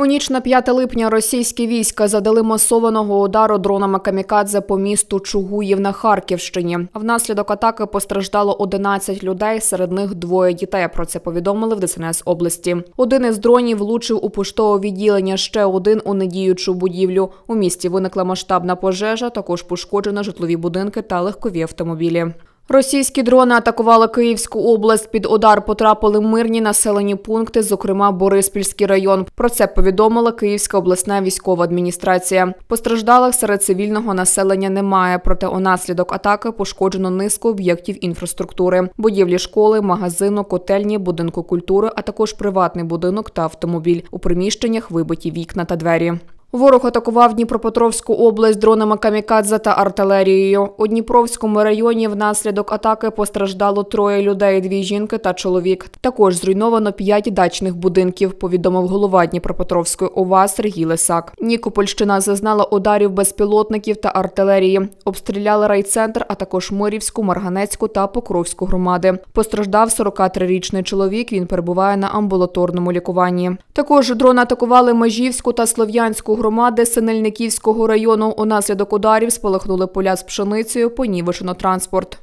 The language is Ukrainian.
У ніч на 5 липня російські війська задали масованого удару дронами камікадзе по місту Чугуїв на Харківщині. Внаслідок атаки постраждало 11 людей, серед них двоє дітей. Про це повідомили в ДСНС області. Один із дронів влучив у поштове відділення, ще один у недіючу будівлю. У місті виникла масштабна пожежа. Також пошкоджено житлові будинки та легкові автомобілі. Російські дрони атакували Київську область. Під удар потрапили мирні населені пункти, зокрема Бориспільський район. Про це повідомила Київська обласна військова адміністрація. Постраждалих серед цивільного населення немає. Проте унаслідок атаки пошкоджено низку об'єктів інфраструктури: будівлі школи, магазину, котельні, будинку культури, а також приватний будинок та автомобіль. У приміщеннях вибиті вікна та двері. Ворог атакував Дніпропетровську область дронами камікадзе та артилерією. У Дніпровському районі внаслідок атаки постраждало троє людей: дві жінки та чоловік. Також зруйновано п'ять дачних будинків. Повідомив голова Дніпропетровської ОВА Сергій Лисак. Нікопольщина зазнала ударів безпілотників та артилерії. Обстріляли райцентр, а також Мирівську, Марганецьку та Покровську громади. Постраждав 43-річний чоловік. Він перебуває на амбулаторному лікуванні. Також дрони атакували Межівську та Слов'янську громади Синельниківського району. Унаслідок ударів спалахнули поля з пшеницею, понівечено транспорт.